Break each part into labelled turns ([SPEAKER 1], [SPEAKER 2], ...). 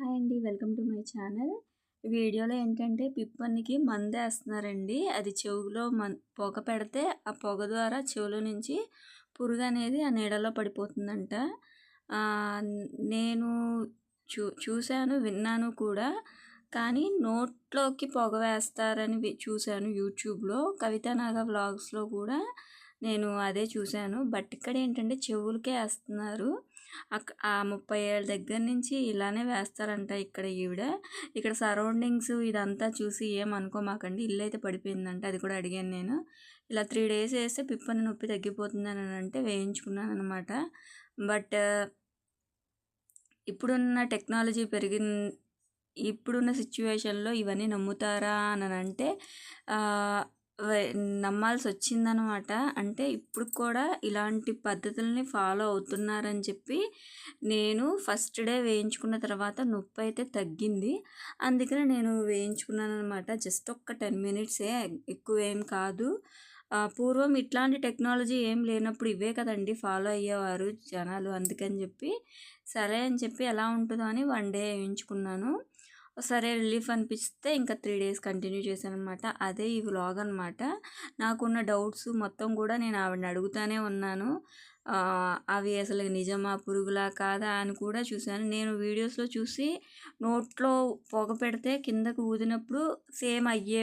[SPEAKER 1] Hi అండి. Welcome to my channel. వీడియోలో ఏంటంటే పిప్పన్నికి మందేస్తున్నారండి అది చెవులో మన్ పొగ పెడితే ఆ పొగ ద్వారా చెవులో నుంచి పురుగు అనేది ఆ నీడలో పడిపోతుందంట. నేను చూ చూశాను విన్నాను కూడా. కానీ నోట్లోకి పొగ వేస్తారని చూశాను యూట్యూబ్లో కవిత నాగ వ్లాగ్స్లో కూడా నేను అదే చూశాను. బట్ ఇక్కడ ఏంటంటే చెవులకే వేస్తున్నారు. ఆ ముప్పై ఏళ్ళ దగ్గర నుంచి ఇలానే వేస్తారంట ఇక్కడ ఈవిడ. ఇక్కడ సరౌండింగ్స్ ఇదంతా చూసి ఏం అనుకోమాకండి ఇల్లు అయితే పడిపోయిందంట అది కూడా అడిగాను నేను. ఇలా త్రీ డేస్ వేస్తే పిప్పని నొప్పి తగ్గిపోతుందని అని అంటే వేయించుకున్నాను అనమాట బట్ ఇప్పుడున్న టెక్నాలజీ పెరిగిన ఇప్పుడున్న సిచ్యువేషన్లో ఇవన్నీ నమ్ముతారా అని అంటే నమ్మాల్సి వచ్చిందనమాట అంటే ఇప్పుడు కూడా ఇలాంటి పద్ధతుల్ని ఫాలో అవుతున్నారని చెప్పి నేను ఫస్ట్ డే వేయించుకున్న తర్వాత నొప్పి అయితే తగ్గింది. అందుకనే నేను వేయించుకున్నాను అనమాట జస్ట్ ఒక్క టెన్ మినిట్సే ఎక్కువ ఏం కాదు పూర్వం ఇట్లాంటి టెక్నాలజీ ఏం లేనప్పుడు ఇవే కదండి ఫాలో అయ్యేవారు జనాలు అందుకని చెప్పి సరే అని చెప్పి ఎలా ఉంటుందో అని వన్ డే వేయించుకున్నాను. సరే రిలీఫ్ అనిపిస్తే ఇంకా త్రీ డేస్ కంటిన్యూ చేశాను అనమాట అదే ఈ వ్లాగ్ అనమాట నాకున్న డౌట్స్ మొత్తం కూడా నేను ఆవిడని అడుగుతానే ఉన్నాను. అవి అసలు నిజమా పురుగులా కాదా అని కూడా చూశాను. నేను వీడియోస్లో చూసి నోట్లో పొగ పెడితే కిందకు ఊదినప్పుడు సేమ్ అయ్యే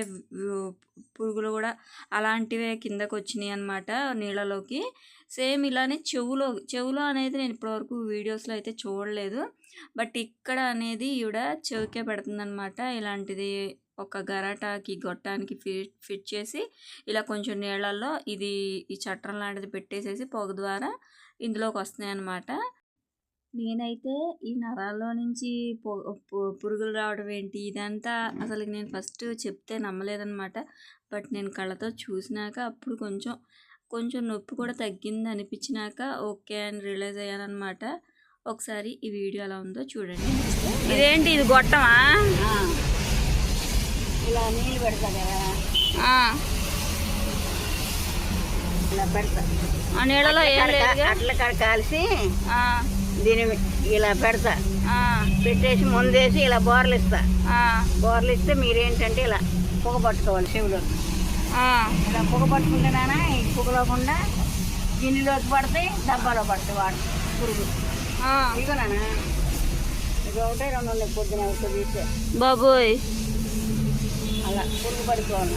[SPEAKER 1] పురుగులు కూడా అలాంటివే కిందకు వచ్చినాయి అనమాట నీళ్ళలోకి. సేమ్ ఇలానే చెవులో చెవులో అనేది నేను ఇప్పటివరకు వీడియోస్లో అయితే చూడలేదు. బట్ ఇక్కడ అనేది ఈవిడ చెవికే పెడుతుందనమాట ఇలాంటిది ఒక గరాటాకి గొట్టానికి ఫిట్ ఫిట్ చేసి ఇలా కొంచెం నీళ్ళల్లో ఇది ఈ చట్రం లాంటిది పెట్టేసేసి పొగ ద్వారా ఇందులోకి వస్తున్నాయి అన్నమాట నేనైతే ఈ నరాల్లో నుంచి పురుగులు రావడం ఏంటి? ఇదంతా అసలు నేను ఫస్ట్ చెప్తే నమ్మలేదన్నమాట. బట్ నేను కళ్ళతో చూసినాక అప్పుడు కొంచెం కొంచెం నొప్పి కూడా తగ్గింది అనిపించినాక ఓకే అని రియలైజ్ అయ్యానమాట ఒకసారి ఈ వీడియో ఎలా ఉందో చూడండి. ఇదేంటి? ఇది గొట్టమా.
[SPEAKER 2] ఇలా నీళ్ళు పెడతా కదా. ఇలా పెడతా.
[SPEAKER 1] ఆ నీళ్ళలో ఏం లేదు
[SPEAKER 2] అట్ల కాడ దీని ఇలా పెడతా. పెట్టేసి ముందేసి ఇలా బోర్లు ఇస్తా. బోర్లు ఇస్తే మీరేంటంటే ఇలా పొగ పట్టుకోవాలి చెవిలో. ఇలా పొగ పట్టుకుంటే నానా ఈ పొగలోకుండా గిన్నెలోకి పడతాయి డబ్బాలో పడతాయి వాడు పురుగు. ఇదిగో నానా. ఇది ఒకటే రెండు ఉన్నాయి పొద్దున
[SPEAKER 1] బాబోయ్.
[SPEAKER 2] అలా పురుగు పడుకోవాలి.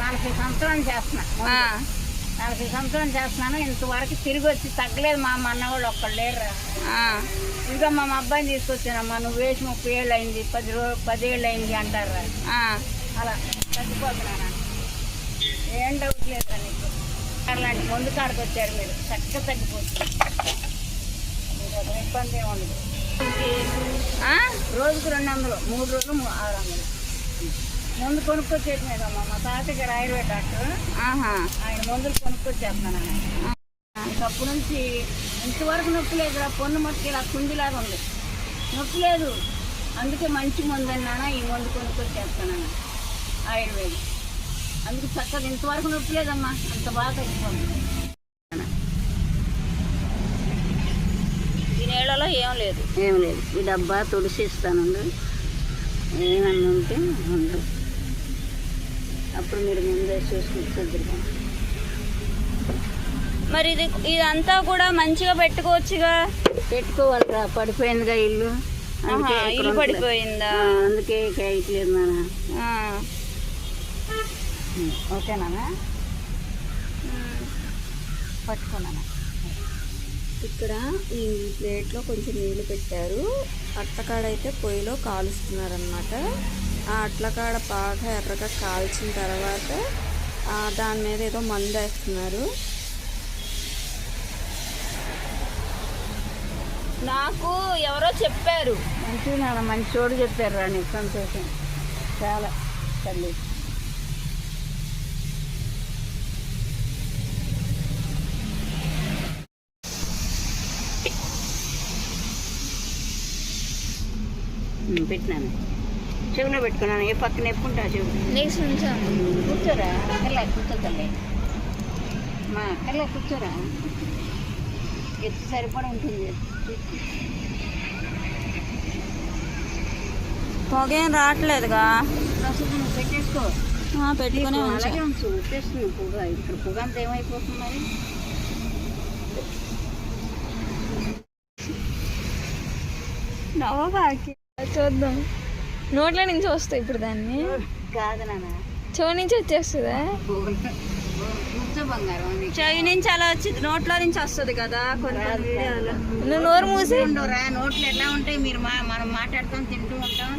[SPEAKER 2] నలభై సంవత్సరాలు చేస్తున్నా. నలభై సంవత్సరాలు చేస్తున్నాను. ఇంతవరకు తిరిగి వచ్చి తగ్గలేదు మా అమ్మ అన్న వాళ్ళు ఒక్కళ్ళు లేరు ఇంకా మా అబ్బాయిని తీసుకొచ్చానమ్మా నువ్వు వేసి ముప్పై ఏళ్ళు అయింది పది రో పదేళ్ళు అయింది అంటారు అలా తగ్గిపోతున్నాను. ఏం డౌట్ లేదు నీకు? అలాంటి ముందు కాడికి వచ్చారు మీరు. చక్కగా తగ్గిపోతుంది. ఇబ్బంది ఏమి ఉండదు. రోజుకు రెండు వందలు మూడు రోజులు ఆరు వందలు. ముందు కొనుక్కొచ్చేది మీదమ్మా మా తాతగారు ఆయుర్వేద డాక్టర్. ఆయన మందులు కొనుక్కొచ్చేస్తున్నాను ఆయన అప్పటి నుంచి ఇంతవరకు నొప్పి లేదు ఆ పొన్ను మొత్తం ఇలా కుందిలాగా ఉంది. నొప్పి లేదు. అందుకే మంచి మందు అన్నానా ఈ మందు కొనుక్కొచ్చేస్తాను ఆయుర్వేదం. అందుకే చక్కగా ఇంతవరకు నొప్పి లేదమ్మా అంత బాగా తగ్గిపోతుంది
[SPEAKER 1] ఈ నీళ్ళలో ఏం లేదు.
[SPEAKER 2] ఏం లేదు. ఈ డబ్బా తుడిసి ఇస్తానండి. ఏమన్నా ఉంటే ఉండు. అప్పుడు మీరు ముందే చూసుకుంటుంది
[SPEAKER 1] మరి ఇది ఇదంతా కూడా మంచిగా పెట్టుకోవచ్చుగా?
[SPEAKER 2] పెట్టుకోవాలిరా. పడిపోయిందిగా ఇల్లు.
[SPEAKER 1] ఇల్లు. పడిపోయిందా?
[SPEAKER 2] అందుకే ఇట్లేదు నాన్న.
[SPEAKER 1] ఆ.
[SPEAKER 2] ఓకేనా పట్టుకున్నాను
[SPEAKER 1] ఇక్కడ ఈ ప్లేట్లో కొంచెం నీళ్ళు పెట్టారు. అట్లకాడైతే పొయ్యిలో కాలుస్తున్నారనమాట ఆ అట్లకాడ బాగా ఎర్రగా కాల్చిన తర్వాత ఆ, దాని మీద ఏదో మందు వేస్తున్నారు. నాకు ఎవరో చెప్పారు.
[SPEAKER 2] మంచి మంచి చోటు చెప్పారు రా నీకు. సంతోషం. చాలా. తల్లి పెట్టినాను. చెవిలో పెట్టుకున్నాను. ఏ పక్కన ఎప్పుంటా చెవి కూర్చోరా. అక్కర్లే కూర్చోతలే మా అక్కర్లే కూర్చోరా. ఎత్తు సరిపడా ఉంటుంది.
[SPEAKER 3] పొగేం రావట్లేదుగా.
[SPEAKER 2] ప్రస్తుతం పెట్టేసుకో.
[SPEAKER 3] పెట్టుకునే
[SPEAKER 2] అలాగే ఉంచు. ఉప్పేస్తుంది పొగ. ఇక్కడ పొగ అంతా ఏమైపోతుంది మరి?
[SPEAKER 3] నవ్వబాకి. చూద్దాం. నోట్ల నుంచి వస్తాయి ఇప్పుడు దాన్ని. చెవి నుంచి వచ్చేస్తుందా? చెవి నుంచి అలా వచ్చి నోట్లో నుంచి వస్తుంది కదా కొన్ని నువ్వు నోరు మూసి.
[SPEAKER 2] ఉండవురా నోట్లు ఎలా ఉంటాయి మీరు మనం మాట్లాడుతాం తింటూ ఉంటాం.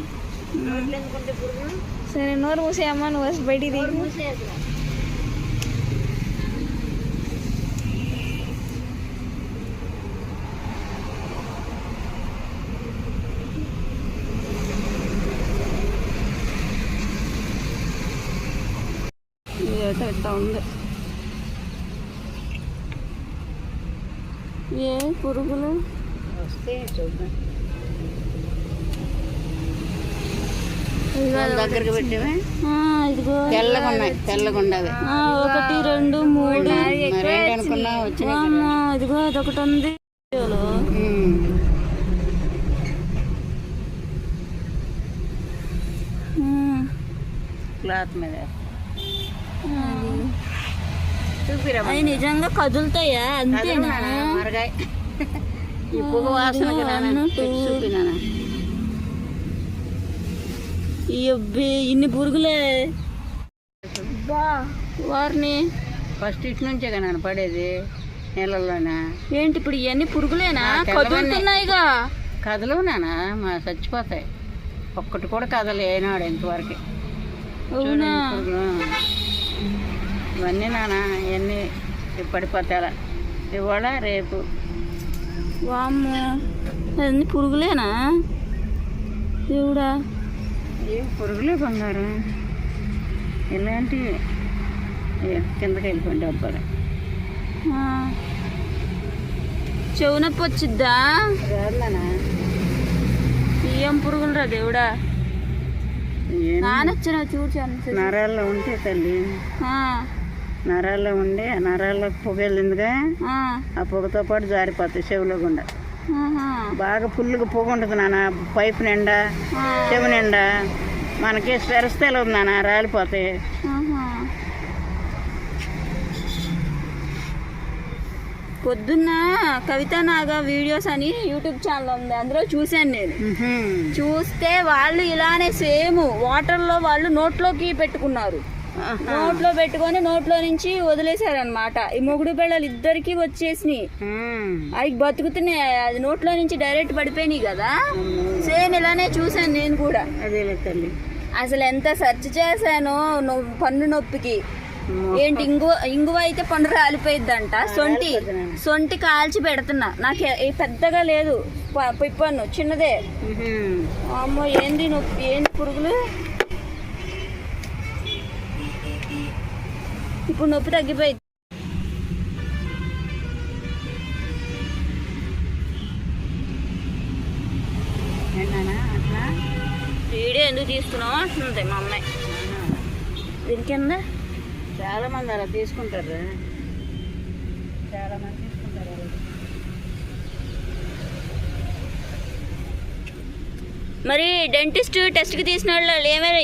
[SPEAKER 3] సరే నోరు మూసి అమ్మ నువ్వు బయటికి ఉంది. ఏ పురుగులు?
[SPEAKER 2] వస్తే చూద్దాం. దగ్గరికి పెట్టేవే?
[SPEAKER 3] ఇదిగో
[SPEAKER 2] తెల్లగా ఉన్నాయి తెల్లగా ఉండవి
[SPEAKER 3] ఆ, ఒకటి రెండు మూడు.
[SPEAKER 2] కదా.
[SPEAKER 3] అమ్మా, ఇదిగో అదొకటి ఉంది.
[SPEAKER 2] క్లాత్ మీద. చూపిరా
[SPEAKER 3] అవి నిజంగా కదులుతాయా? అంతేనా?
[SPEAKER 2] మరగాయ. ఈ పొగ వాసన
[SPEAKER 3] అబ్బి, ఇన్ని పురుగులే. వారిని.
[SPEAKER 2] ఫస్ట్ ఇటు నుంచే కదా పడేది నీళ్ళల్లోనా
[SPEAKER 3] ఏంటి ఇప్పుడు ఇవన్నీ పురుగులేనా. కదులుతున్నాయిగా.
[SPEAKER 2] కదలవు నానా మా చచ్చిపోతాయి. ఒక్కటి కూడా కదలే అయినాడు ఇంతవరకు.
[SPEAKER 3] అవునా.
[SPEAKER 2] ఇవన్నీ నాన్న ఇవన్నీ పడిపోతాయి ఇవాళ రేపు.
[SPEAKER 3] వామ్మో అన్ని పురుగులేనా? దేవుడా.
[SPEAKER 2] ఏం పురుగులే బంగారం. ఇలాంటివి ఏ, కిందకి వెళ్ళిపోండి
[SPEAKER 3] ఆ. చెవు నొప్పి వచ్చిద్దా? ఏం పురుగులురా దేవుడా? నానొచ్చిన చూచాను
[SPEAKER 2] నరాల్లో ఉంటే తల్లి. నరాల్లో ఉండి ఆ నరాల్లో పొగ వెళ్ళిందిగా ఆ పొగతో పాటు జారిపోతాయి చెవిలో గుండా. బాగా ఫుల్గా పొగ ఉంటుంది నాన్న పైపు నిండా చెవి నిండా. మనకి స్వెరస్తేలు ఉంది నాన్న రాలిపోతాయి.
[SPEAKER 3] పొద్దున్న కవిత నాగా వీడియోస్ అని యూట్యూబ్ ఛానల్ ఉంది. అందులో చూశాను నేను. చూస్తే వాళ్ళు ఇలానే సేమ్. వాటర్లో వాళ్ళు నోట్లోకి పెట్టుకున్నారు. నోట్లో పెట్టుకొని నోట్లో నుంచి వదిలేశారనమాట ఈ మొగుడు పిల్లలు ఇద్దరికి వచ్చేసినాయి. అవి బతుకుతున్నాయి. అది నోట్లో నుంచి డైరెక్ట్ పడిపోయినాయి కదా. సేమ్ ఇలానే చూశాను నేను కూడా.
[SPEAKER 2] అదేలే తల్లి.
[SPEAKER 3] అసలు ఎంత సెర్చ్ చేశానో పన్ను నొప్పికి. ఏంటి ఇంగువ ఇంగువ అయితే పన్ను రాలిపోయిద్దంట. సొంటి సొంటి కాల్చి పెడుతున్నా. నాకు పెద్దగా లేదు. ప- పిప్పన్ను చిన్నదే. అమ్మో ఏంది నొప్పి? ఏంది పురుగులు? ఇప్పుడు నొప్పి తగ్గిపోయింది.
[SPEAKER 2] అట్లా?
[SPEAKER 3] వీడియో ఎందుకు తీసుకున్నావు అంటుంది మా అమ్మాయి. దీని కింద?
[SPEAKER 2] చాలా మంది అలా తీసుకుంటారు. చాలా మంది తీసుకుంటారు.
[SPEAKER 3] మరి డెంటిస్ట్ టెస్ట్కి తీసిన వాళ్ళు ఏమైనా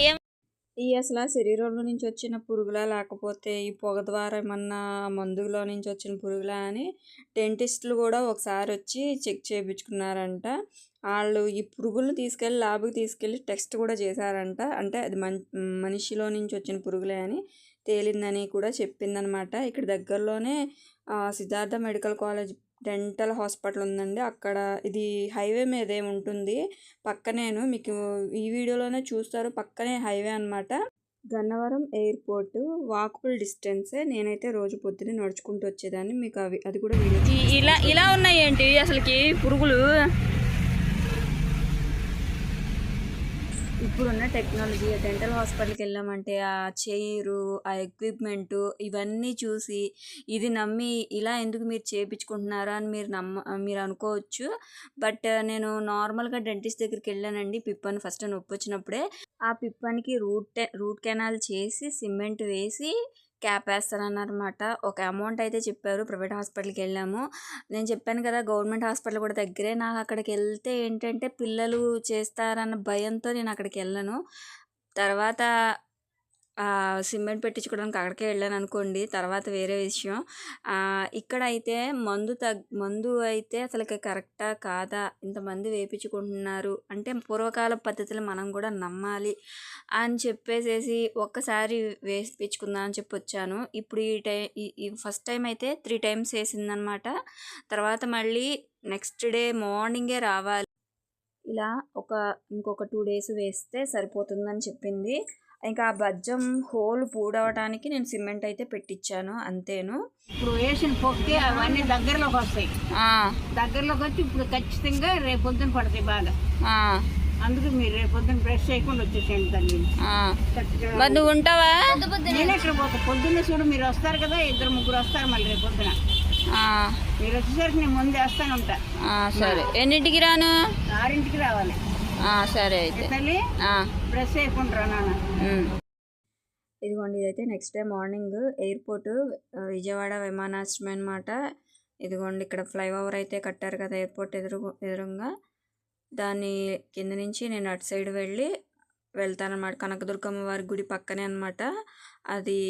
[SPEAKER 3] ఈ అసలు ఆ శరీరంలో నుంచి వచ్చిన పురుగులా లేకపోతే ఈ పొగ ద్వారా ఏమన్నా మందులో నుంచి వచ్చిన పురుగులా అని డెంటిస్టులు కూడా ఒకసారి వచ్చి చెక్ చేయించుకున్నారంట వాళ్ళు ఈ పురుగులను తీసుకెళ్ళి ల్యాబ్కి తీసుకెళ్ళి టెస్ట్ కూడా చేశారంట. అంటే అది మన్ మనిషిలో నుంచి వచ్చిన పురుగులే అని తేలిందని కూడా చెప్పిందనమాట. ఇక్కడ దగ్గరలోనే Siddhartha medical college dental hospital ఉందండి. అక్కడ ఇది హైవే మీదే ఉంటుంది. పక్కనేను మీకు ఈ వీడియోలోనే చూస్తారు. పక్కనే హైవే అన్నమాట. గన్నవరం ఎయిర్పోర్ట్ వాకబుల్ డిస్టెన్సే. నేనైతే రోజు పొద్దున్నే నడుచుకుంటూ వచ్చేదాన్ని. మీకు అవి అది కూడా ఇలా ఇలా ఉన్నాయి ఏంటి అసలుకి పురుగులు?
[SPEAKER 1] ఇప్పుడున్న టెక్నాలజీ డెంటల్ హాస్పిటల్కి వెళ్ళామంటే ఆ చైరు ఆ ఎక్విప్మెంట్ ఇవన్నీ చూసి ఇది నమ్మి ఇలా ఎందుకు మీరు చేయించుకుంటున్నారా అని మీరు నమ్మ మీరు అనుకోవచ్చు. బట్ నేను నార్మల్గా డెంటిస్ట్ దగ్గరికి వెళ్ళానండి పిప్పని ఫస్ట్ నొప్పి వచ్చినప్పుడే ఆ పిప్పనికి రూట్ రూట్ కెనాల్ చేసి సిమెంట్ వేసి క్యాప్ వేస్తారన్నమాట ఒక అమౌంట్ అయితే చెప్పారు. ప్రైవేట్ హాస్పిటల్కి వెళ్ళాము. నేను చెప్పాను కదా గవర్నమెంట్ హాస్పిటల్ కూడా దగ్గరే. నాకు అక్కడికి వెళ్తే ఏంటంటే పిల్లలు చేస్తారన్న భయంతో నేను అక్కడికి వెళ్ళను. తర్వాత సిమెంట్ పెట్టించుకోవడానికి అక్కడికే వెళ్ళాను అనుకోండి తర్వాత వేరే విషయం. ఇక్కడ అయితే మందు తగ్ మందు అయితే అసలుకి కరెక్టా కాదా ఇంతమంది వేపించుకుంటున్నారు అంటే పూర్వకాల పద్ధతులు మనం కూడా నమ్మాలి అని చెప్పేసేసి ఒక్కసారి వేపించుకుందాం అని చెప్పి వచ్చాను ఇప్పుడు ఈ టైం ఈ ఫస్ట్ టైం అయితే త్రీ టైమ్స్ వేసిందనమాట. తర్వాత మళ్ళీ నెక్స్ట్ డే మార్నింగే రావాలి. ఇలా ఒక ఇంకొక టూ డేస్ వేస్తే సరిపోతుందని చెప్పింది. ఇంకా ఆ బజ్జం హోల్ పూడవటానికి నేను సిమెంట్ అయితే పెట్టించాను అంతేను.
[SPEAKER 2] ఇప్పుడు వేసిన పొక్కి అవన్నీ దగ్గరలోకి వస్తాయి. దగ్గరలోకి వచ్చి ఇప్పుడు ఖచ్చితంగా రేపు పొద్దున పడతాయి బాగా. అందుకు మీరు రేపు పొద్దున బ్రష్ చేయకుండా వచ్చేసేయండి తల్లి. ఖచ్చితంగా.
[SPEAKER 1] మరి నువ్వు ఉంటావా?
[SPEAKER 2] నేను ఎక్కడ పోతా. పొద్దున్నే చూడు మీరు వస్తారు కదా ఇద్దరు ముగ్గురు వస్తారు మళ్ళీ రేపు పొద్దున. మీరు వచ్చేసరికి నేను ముందే వస్తాను ఉంటా.
[SPEAKER 1] సరే. ఎన్నింటికి రాను?
[SPEAKER 2] ఆరింటికి రావాలి.
[SPEAKER 1] సరే
[SPEAKER 2] తల్లి బ్రష్ చేయకుండా నాన్న.
[SPEAKER 1] ఇదిగోండి ఇదైతే next day morning airport Vijayawada విమానాశ్రయం అనమాట ఇదిగోండి ఇక్కడ ఫ్లైఓవర్ అయితే కట్టారు కదా ఎయిర్పోర్ట్ ఎదురు ఎదురుగా. దాని కింద నుంచి నేను అటు సైడ్ వెళ్ళి వెళ్తానన్నమాట. కనకదుర్గమ్మ వారి గుడి పక్కనే అనమాట అది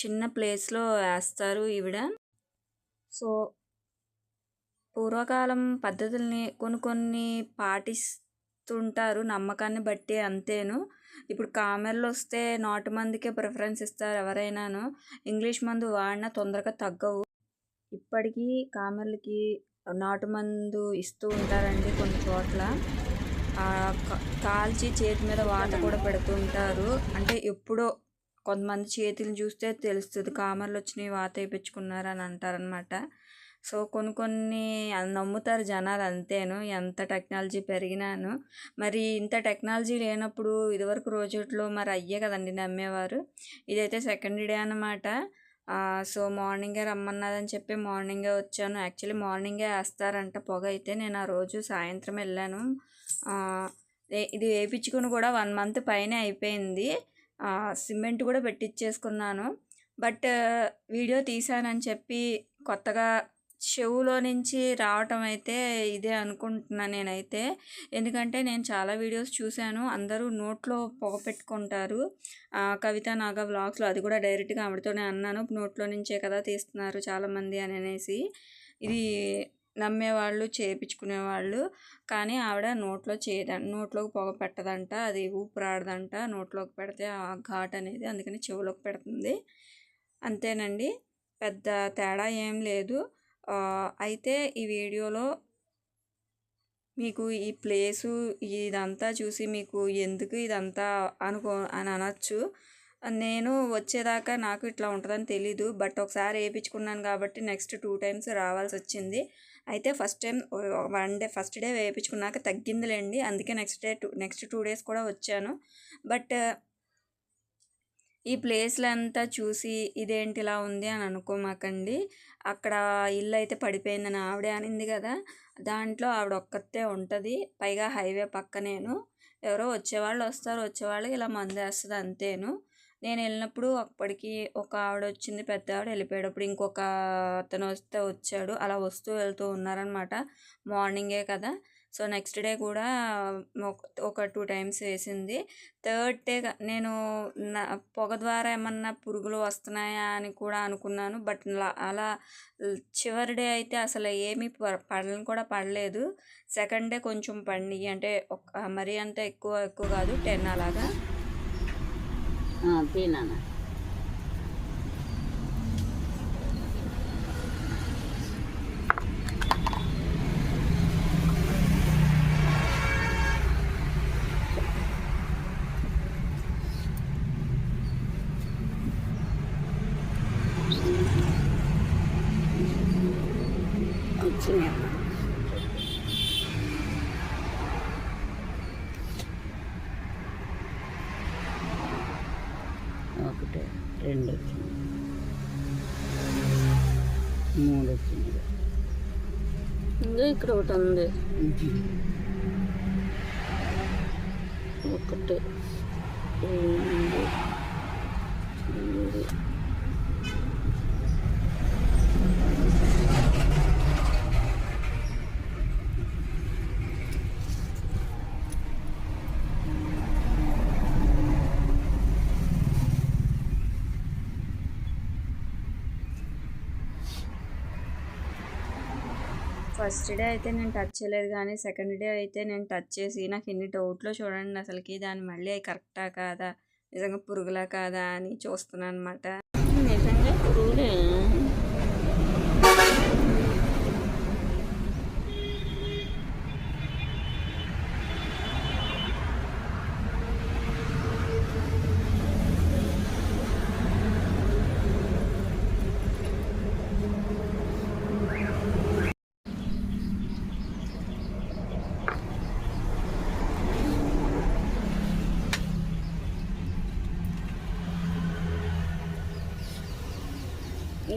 [SPEAKER 1] చిన్న ప్లేస్లో వేస్తారు ఈవిడ. సో పూర్వకాలం పద్ధతుల్ని కొన్ని కొన్ని పాటిస్తుంటారు నమ్మకాన్ని బట్టి అంతేను. ఇప్పుడు కామెర్లు వస్తే నాటు మందుకే ప్రిఫరెన్స్ ఇస్తారు ఎవరైనాను. ఇంగ్లీష్ మందు వాడినా తొందరగా తగ్గవు. ఇప్పటికీ కామెర్లకి నాటు మందు ఇస్తూ ఉంటారండి కొన్ని చోట్ల. కాల్చి చేతి మీద వాత కూడా పెడుతుంటారు. అంటే ఎప్పుడో కొంతమంది చేతులు చూస్తే తెలుస్తుంది. కామర్లు వచ్చినాయి వాత వేయించుకున్నారు అని అంటారనమాట సో కొన్ని కొన్ని నమ్ముతారు జనాలు అంతేను. ఎంత టెక్నాలజీ పెరిగినాను. మరి ఇంత టెక్నాలజీ లేనప్పుడు ఇదివరకు రోజుల్లో మరి అయ్యే కదండి నమ్మేవారు. ఇదైతే సెకండ్ డే అనమాట సో మార్నింగే రమ్మన్నదని చెప్పి మార్నింగే వచ్చాను. యాక్చువల్లీ మార్నింగే వేస్తారంట పొగ అయితే. నేను ఆ రోజు సాయంత్రం వెళ్ళాను. ఇది వేయించుకుని కూడా వన్ మంత్ పైనే అయిపోయింది. సిమెంట్ కూడా పెట్టించేసుకున్నాను బట్ వీడియో తీసానని చెప్పి కొత్తగా చెవులో నుంచి రావటం అయితే ఇదే అనుకుంటున్నాను నేనైతే. ఎందుకంటే నేను చాలా వీడియోస్ చూశాను. అందరూ నోట్లో పొగ పెట్టుకుంటారు. ఆ, కవిత నాగా వ్లాగ్స్లో అది కూడా డైరెక్ట్గా ఆవిడతోనే అన్నాను. నోట్లో నుంచే కదా తీస్తున్నారు చాలామంది అని అనేసి. ఇది నమ్మేవాళ్ళు చేయించుకునేవాళ్ళు కానీ ఆవిడ నోట్లో చేయద నోట్లోకి పొగ పెట్టదంట. అది ఊపిరాడదంట. నోట్లోకి పెడితే ఆ ఘాట్ అనేది అందుకని చెవులోకి పెడుతుంది. అంతేనండి. పెద్ద తేడా ఏం లేదు. అయితే ఈ వీడియోలో మీకు ఈ ప్లేసు ఇదంతా చూసి మీకు ఎందుకు ఇదంతా అనుకో అని అనొచ్చు. నేను వచ్చేదాకా నాకు ఇట్లా ఉంటుందని తెలీదు. బట్ ఒకసారి వేయించుకున్నాను కాబట్టి నెక్స్ట్ టూ టైమ్స్ రావాల్సి వచ్చింది. అయితే first time one day first day వేయించుకున్నాక తగ్గిందిలేండి. అందుకే next day two next two days కూడా వచ్చాను. బట్ ఈ ప్లేస్లంతా చూసి ఇదేంటి ఇలా ఉంది అని అనుకోమాకండి. అక్కడ ఇల్లు అయితే పడిపోయిందని ఆవిడే అనింది కదా దాంట్లో ఆవిడ ఒక్కతే ఉంటుంది. పైగా హైవే పక్కనేను. ఎవరో వచ్చేవాళ్ళు వస్తారు వచ్చేవాళ్ళు ఇలా మందేస్తుంది అంతేను. నేను వెళ్ళినప్పుడు అప్పటికి ఒక ఆవిడ వచ్చింది పెద్ద ఆవిడ వెళ్ళిపోయేటప్పుడు ఇంకొక అతను వస్తే వచ్చాడు. అలా వస్తూ వెళ్తూ ఉన్నారనమాట. మార్నింగే కదా! సో నెక్స్ట్ డే కూడా ఒక- టూ టైమ్స్ వేసింది. థర్డ్ డే నేను నా పొగ ద్వారా ఏమన్నా పురుగులు వస్తున్నాయా అని కూడా అనుకున్నాను. బట్ అలా చివరి డే అయితే అసలు ఏమీ ప- పడని కూడా పడలేదు. సెకండ్ డే కొంచెం పండి అంటే మరీ అంత ఎక్కువ ఎక్కువ కాదు. టెన్ అలాగా.
[SPEAKER 2] తిన్నాను వచ్చినాయి రెండు వచ్చింది మూడు వచ్చింది
[SPEAKER 1] ఇంకా ఇక్కడ ఒకటి ఉంది ఒకటి రెండు మూడు ఫస్ట్ డే అయితే నేను టచ్ చేయలేదు కానీ సెకండ్ డే అయితే నేను టచ్ చేసి నాకు ఎన్ని డౌట్లో చూడండి అసలుకి దాన్ని మళ్ళీ అవి కరెక్టా కాదా? నిజంగా పురుగులా కాదా అని చూస్తున్నాను అనమాట నిజంగా పురుగులే.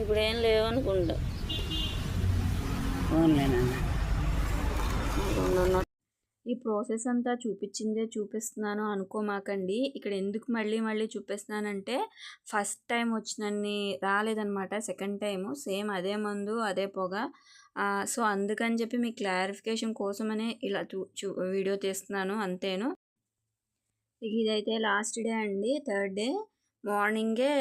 [SPEAKER 1] ఇప్పుడు ఏం లేవు అనుకుంటా ఈ ప్రాసెస్ అంతా చూపించిందే చూపిస్తున్నాను అనుకోమాకండి. ఇక్కడ ఎందుకు మళ్ళీ మళ్ళీ చూపిస్తున్నానంటే ఫస్ట్ టైం వచ్చినన్ని రాలేదనమాట సెకండ్ టైము. సేమ్ అదే మందు అదే పొగ. సో అందుకని చెప్పి మీ క్లారిఫికేషన్ కోసమనే ఇలా చూ చూ వీడియో తీస్తున్నాను అంతేను. ఇదైతే లాస్ట్ డే అండి థర్డ్ డే. మార్నింగే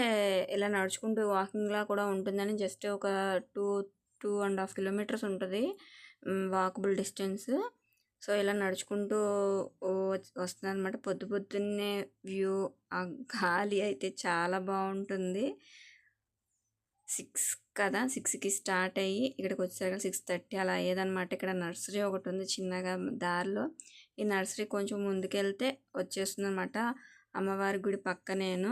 [SPEAKER 1] ఇలా నడుచుకుంటూ వాకింగ్లా కూడా ఉంటుందని జస్ట్ ఒక two two and half kilometres ఉంటుంది వాకబుల్ డిస్టెన్స్. సో ఇలా నడుచుకుంటూ వస్తుంది అనమాట పొద్దు పొద్దున్నే వ్యూ ఆ గాలి అయితే చాలా బాగుంటుంది. సిక్స్ కదా సిక్స్కి స్టార్ట్ అయ్యి ఇక్కడికి వచ్చేసరికి సిక్స్ థర్టీ అలా అయ్యేదన్నమాట. ఇక్కడ నర్సరీ ఒకటి ఉంది చిన్నగా దారిలో. ఈ నర్సరీ కొంచెం ముందుకెళ్తే వచ్చేస్తుంది అనమాట అమ్మవారి గుడి పక్కనేను.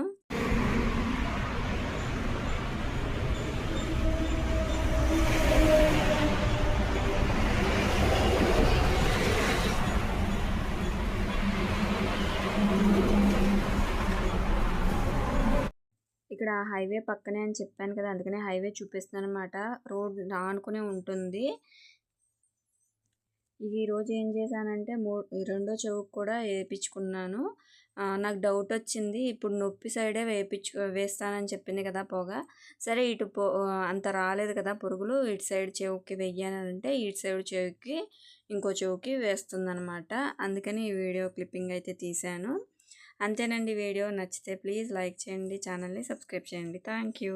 [SPEAKER 1] ఇక్కడ హైవే పక్కనే అని చెప్పాను కదా అందుకనే హైవే చూపిస్తున్నాను అనమాట రోడ్ ఆనుకునే ఉంటుంది. ఇది రోజు ఏం చేశానంటే మూ ఈ రెండో చెవుకు కూడా వేయించుకున్నాను నాకు డౌట్ వచ్చింది. ఇప్పుడు నొప్పి సైడే వేపించు వేస్తానని చెప్పింది కదా పొగ. సరే ఇటు పో అంత రాలేదు కదా పురుగులు. ఇటు సైడ్ చెవుకి వెయ్యానంటే ఇటు సైడ్ చెవుకి ఇంకో చెవుకి వేస్తుందన్నమాట. అందుకని ఈ వీడియో క్లిప్పింగ్ అయితే తీశాను. అంతేనండి వీడియో నచ్చితే ప్లీజ్ లైక్ చేయండి ఛానల్ని సబ్స్క్రైబ్ చేయండి. Thank you